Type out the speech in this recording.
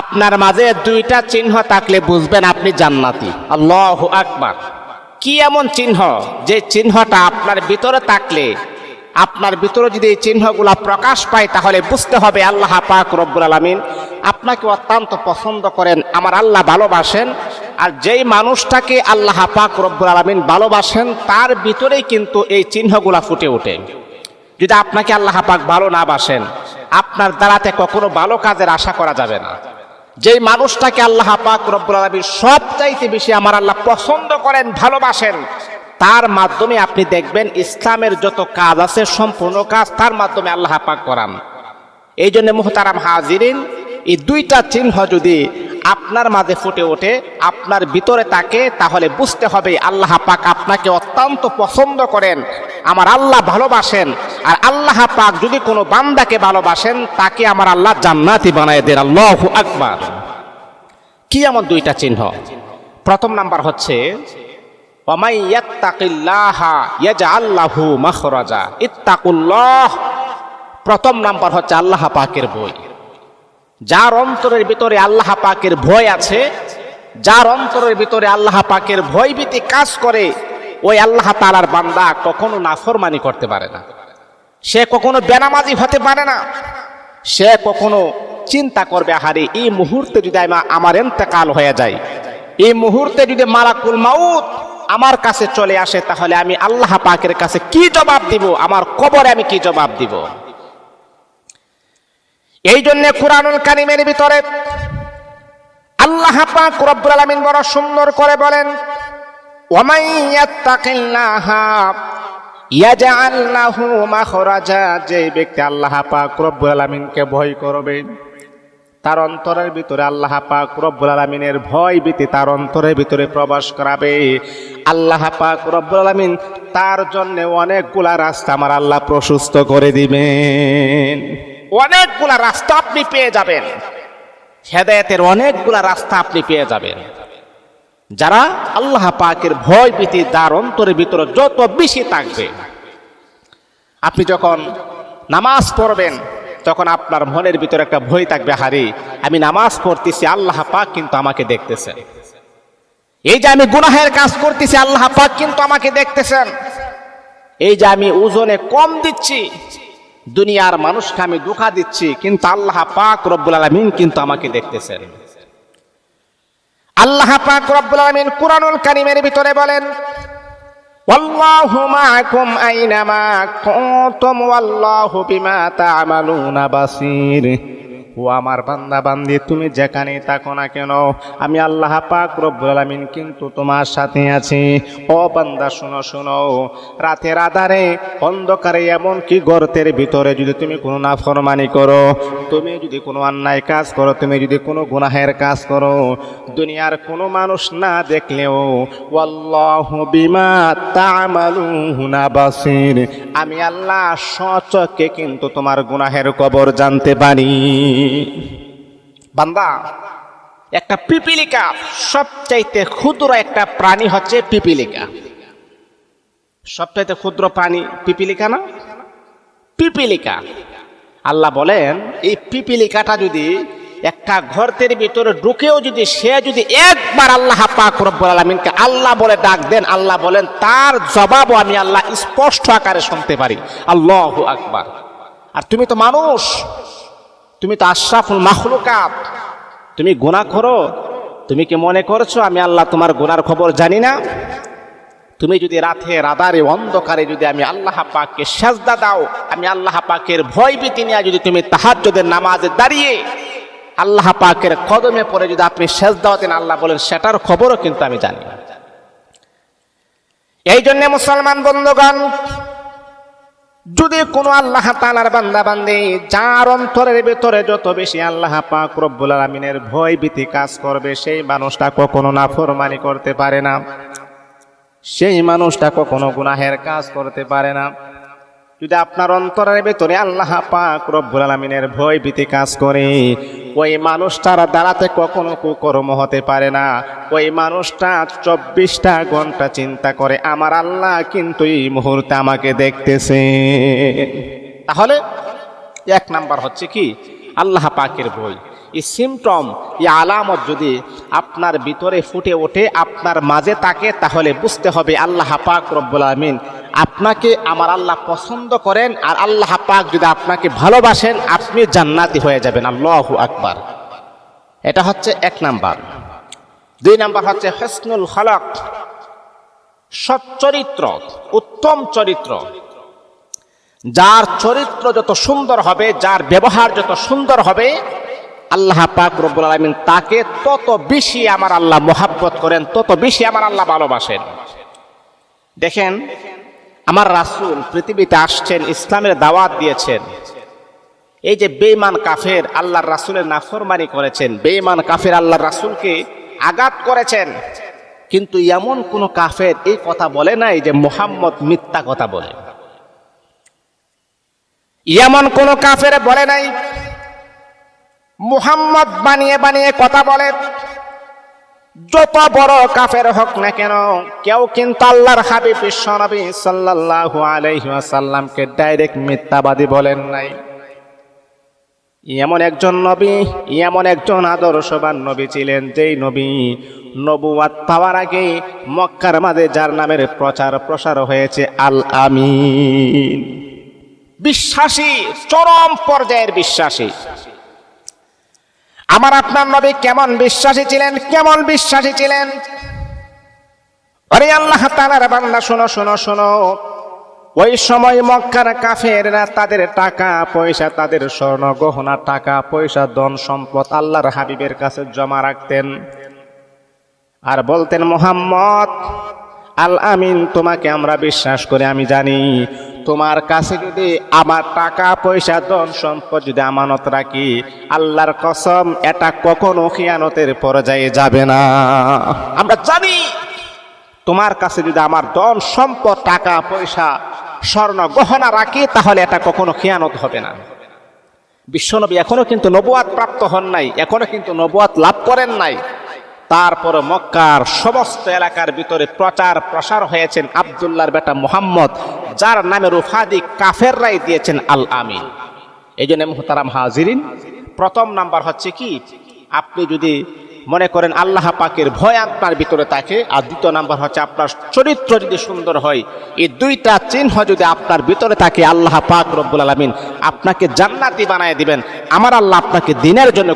আপনার মাঝে দুইটা চিহ্ন থাকলে বুঝবেন আপনি জান্নাতি। আল্লাহ আকবার। কি এমন চিহ্ন? যে চিহ্নটা আপনার ভিতরে থাকলে আপনার ভিতরে যদি এই চিহ্নগুলা প্রকাশ পায় তাহলে বুঝতে হবে আল্লাহ পাক রব্বুল আলমিন আপনাকে অত্যন্ত পছন্দ করেন আমার আল্লাহ ভালোবাসেন আর যেই মানুষটাকে আল্লাহ পাক রব্বুল আলমিন ভালোবাসেন তার ভিতরেই কিন্তু এই চিহ্নগুলা ফুটে ওঠে। যদি আপনাকে আল্লাহ পাক ভালো না বাসেন আপনার দ্বারাতে কখনো ভালো কাজের আশা করা যাবে না। যেই মানুষটাকে আল্লাহ পাক রব্বুল সব চাইতে বেশি আমার আল্লাহ পছন্দ করেন, ভালোবাসেন, তার মাধ্যমে আপনি দেখবেন ইসলামের যত কাজ আছে, সম্পূর্ণ কাজ তার মাধ্যমে আল্লাহ পাক করান। এই জন্য মুহতারাম হাজিরিন, এই দুইটা চিহ্ন যদি আপনার মাঝে ফুটে ওঠে, আপনার ভিতরে তাকে, তাহলে বুঝতে হবে আল্লাহ পাক আপনাকে অত্যন্ত পছন্দ করেন, আমার আল্লাহ ভালোবাসেন, আর আল্লাহ পাক যদি কোনো বান্দাকে ভালোবাসেন, তাকে আমার আল্লাহ জান্নাতি বানায় দেন, আল্লাহ আকবার। কি এমন দুইটা চিহ্ন? প্রথম নাম্বার হচ্ছে প্রথম নাম্বার হচ্ছে আল্লাহ পাকের বই। যার অন্তরের ভিতরে আল্লাহ পাকের ভয় আছে, যার অন্তরের ভিতরে আল্লাহ পাকের ভয়ভীতি কাজ করে, ওই আল্লাহ তালার বান্দা কখনো নাফরমানি করতে পারে না। সে কখনো বেনামাজি হতে পারে না। সে কখনো চিন্তা করবে, আহারে, এই মুহূর্তে যদি আমা- আমার এন্তেকাল হয়ে যায়, এই মুহূর্তে যদি মালাকুল মাউত আমার কাছে চলে আসে, তাহলে আমি আল্লাহ পাকের কাছে কি জবাব দিব? আমার কবরে আমি কি জবাব দিব? এই জন্য কোরআনুল কারিমের ভিতরে আল্লাহ পাক রব্বুল আলামিন বড় সুন্দর করে বলেন, ওয়ামাই ইয়াত্তাকিল্লাহা ইয়াজআল লাহু মাখরাজা যে ব্যক্তি আল্লাহ পাক রব্বুল আলামিনকে ভয় করবে, তার অন্তরের ভিতরে আল্লাহ পাক রব্বুল আলামিনের ভয় ভীতি তার অন্তরের ভিতরে প্রবেশ করাবে। আল্লাহ পাক রব্বুল আলামিন তার জন্য অনেকগুলা রাস্তা আমার আল্লাহ প্রশস্ত করে দিবেন। অনেকগুলা রাস্তা আপনি পেয়ে যাবেন। হেদায়েতের অনেকগুলা রাস্তা আপনি পেয়ে যাবেন। যারা আল্লাহ পাকের ভয় ভীতি তার অন্তরের ভিতরে যত বেশি থাকবে, আপনি যখন নামাজ পড়বেন, তখন আপনার মনের ভিতরে একটা ভয় থাকবে, হারি আমি নামাজ পড়তেছি, আল্লাহ পাক কিন্তু আমাকে দেখতেছেন। এই যে আমি গুনাহের কাজ করতেছি, আল্লাহ পাক কিন্তু আমাকে দেখতেছেন। এই যে আমি ওজনে কম দিচ্ছি দুনিয়ার মানুষকে আমি ধোকা দিচ্ছি কিন্তু আল্লাহ পাক রব্বুল আলমিন কিন্তু আমাকে দেখতেছেন আল্লাহ পাক রব্বুল আলমিন কুরআনুল কারিমের ভিতরে বলেন والله معكم أينما كنتم والله بما تعملون بصير ও আমার বান্দা বান্দি, তুমি যেখানে থাকো না কেন, আমি আল্লাহ পাক আলামিন কিন্তু তোমার সাথে আছি। ও বান্দা, শোনো শোনো, রাতের আধারে, অন্ধকারে এমন কি গর্তের ভিতরে যদি তুমি কোনো না নাফরমানি করো, তুমি যদি কোনো অন্যায় কাজ করো, তুমি যদি কোনো গুনাহের কাজ করো, দুনিয়ার কোনো মানুষ না দেখলেও, ওয়াল্লাহু বিমা তা'মালুনা বাসির, আমি আল্লাহ সচকে কিন্তু তোমার গুনাহের কবর জানতে পারি। বান্দা, একটা পিপিলিকা সবচাইতে ক্ষুদ্র একটা প্রাণী হচ্ছে পিপিলিকা। সবচাইতে ক্ষুদ্র প্রাণী পিপিলিকা না? পিপিলিকা। আল্লাহ বলেন, এই পিপিলিকাটা যদি একটা ঘরতের ভিতরে ঢুকেও যদি সে যদি একবার আল্লাহ পাক রব্বুল আলামিনকে আল্লাহ বলে ডাক দেন, আল্লাহ বলেন, তার জবাবও আমি আল্লাহ স্পষ্ট আকারে শুনতে পারি। আল্লাহু আকবার। আর তুমি তো মানুষ তুমি তো আশরাফুল মাখলুকাত। তুমি গুনাহ করো। তুমি কি মনে করছ আমি আল্লাহ তোমার গুনার খবর জানি না? তুমি যদি রাতে রাদারে অন্ধকারে যদি আমি আল্লাহ পাককে সাজদা দাও, আমি আল্লাহ পাকের ভয় ভীতি নিয়ে যদি তুমি তাহাজ্জুদের নামাজে দাঁড়িয়ে আল্লাহ পাকের কদমে পড়ে যদি আপনি সেজদা হতেন, আল্লাহ বলেন, সেটার খবরও কিন্তু আমি জানি এই জন্য মুসলমান বন্ধুগণ যদি কোনো আল্লাহ তালার বান্দা বান্দে যার অন্তরের ভেতরে যত বেশি আল্লাহ পাক রব্বুল আলমিনের ভয় ভীতি কাজ করবে, সেই মানুষটা কখনো না ফরমানি করতে পারে না। সেই মানুষটা কখনো গুনাহের কাজ করতে পারে না। যদি আপনার অন্তরের ভেতরে আল্লাহ পাক রব্বুল আলমিনের ভয় ভীতি কাজ করে ওই মানুষটার দ্বারাতে কখনো কুকর্ম হতে পারে না। ওই মানুষটা চব্বিশটা ঘণ্টা চিন্তা করে, আমার আল্লাহ কিন্তু এই মুহূর্তে আমাকে দেখতেছে। তাহলে এক নাম্বার হচ্ছে কি? আল্লাহ পাকের বই এই সিমটম এই আলামত যদি আপনার ভিতরে ফুটে ওঠে, আপনার মাঝে তাকে তাহলে বুঝতে হবে আল্লাহ পাক রব্বুল আমিন আপনাকে আমার আল্লাহ পছন্দ করেন আর আল্লাহ পাক যদি আপনাকে ভালোবাসেন, আপনি জান্নাতি হয়ে যাবেন। আল্লাহ আকবার। এটা হচ্ছে এক নাম্বার। দুই নাম্বার হচ্ছে হসনুল খলক। সচ্চরিত্র উত্তম চরিত্র। যার চরিত্র যত সুন্দর হবে, যার ব্যবহার যত সুন্দর হবে, আল্লাহ পাক রব্বুল আলমিন তাকে তত বেশি আমার আল্লাহ মোহাব্বত করেন, তত বেশি আমার আল্লাহ ভালোবাসেন। দেখেন আমার রাসূল পৃথিবীতে আসছেন, ইসলামের দাওয়াত দিয়েছেন। এই যে বেঈমান কাফের আল্লাহর রাসুলের নাফরমানি করেছেন, বেঈমান কাফের আল্লাহর রাসুলকে আঘাত করেছেন। কিন্তু এমন কোন কাফের এই কথা বলে নাই যে মোহাম্মদ মিথ্যা কথা বলে। এমন কোন কাফের বলে নাই, মুহাম্মদ বানিয়ে বানিয়ে কথা বলে। যত বড় কাফের হোক না কেন, কেউ কিন্তু আল্লাহর হাবিব বিশ্বনবী সাল্লাল্লাহু আলাইহি ওয়াসাল্লামকে ডাইরেক্ট মিথ্যাবাদী বলেন নাই। এমন একজন নবী, এমন একজন আদর্শবান নবী ছিলেন যেই নবী নবুয়াত পাওয়ার আগে মক্কার মাঝে যার নামের প্রচার প্রসার হয়েছে আল আমিন। বিশ্বাসী, চরম পর্যায়ের বিশ্বাসী। আমার আপনার নবী কেমন বিশ্বাসী ছিলেন? কেমন বিশ্বাসী ছিলেন? আরে আল্লাহ তাআলার বান্দা, শোনো শোনো শোনো। ওই সময় মক্কার কাফেররা তাদের টাকা, পয়সা, তাদের স্বর্ণ, গহনা, টাকা, পয়সা, ধন সম্পদ আল্লাহর হাবিবের কাছে জমা রাখতেন। আর বলতেন, মোহাম্মদ, আল আমিন, তোমাকে আমরা বিশ্বাস করে, আমি জানি। তোমার কাছে যদি আমার টাকা, পয়সা, ধন, সম্পদ যদি আমানত রাখি, আল্লাহর কসম, এটা কখনো খিয়ানতের পর্যায়ে যাবে না। আমরা জানি তোমার কাছে যদি আমার ধন, সম্পদ, টাকা, পয়সা, স্বর্ণ, গহনা রাখি, তাহলে এটা কখনো খেয়ানত হবে না। বিশ্বনবী এখনও কিন্তু নবুয়াত প্রাপ্ত হন নাই, এখনও কিন্তু নবুয়াত লাভ করেন নাই। তারপর মক্কার সমস্ত এলাকার ভিতরে প্রচার প্রসার হয়েছেন আবদুল্লার বেটা মোহাম্মদ, যার নামের উফাদি কাফেররাই দিয়েছেন আল আমিন। এই জন্য মোহতারাম হাজিরিন, প্রথম নাম্বার হচ্ছে কি? আপনি যদি মনে করেন আল্লাহ পাকের ভয় আপনার ভিতরে থাকে, আর দ্বিতীয় নাম্বার হচ্ছে আপনার চরিত্র যদি সুন্দর হয়, এই দুইটা চিহ্ন যদি আপনার ভিতরে থাকে, আল্লাহ পাক রব্বুল আলমিন আপনাকে জান্নাতি বানায় দিবেন। আমার আল্লাহ আপনাকে দিনের জন্য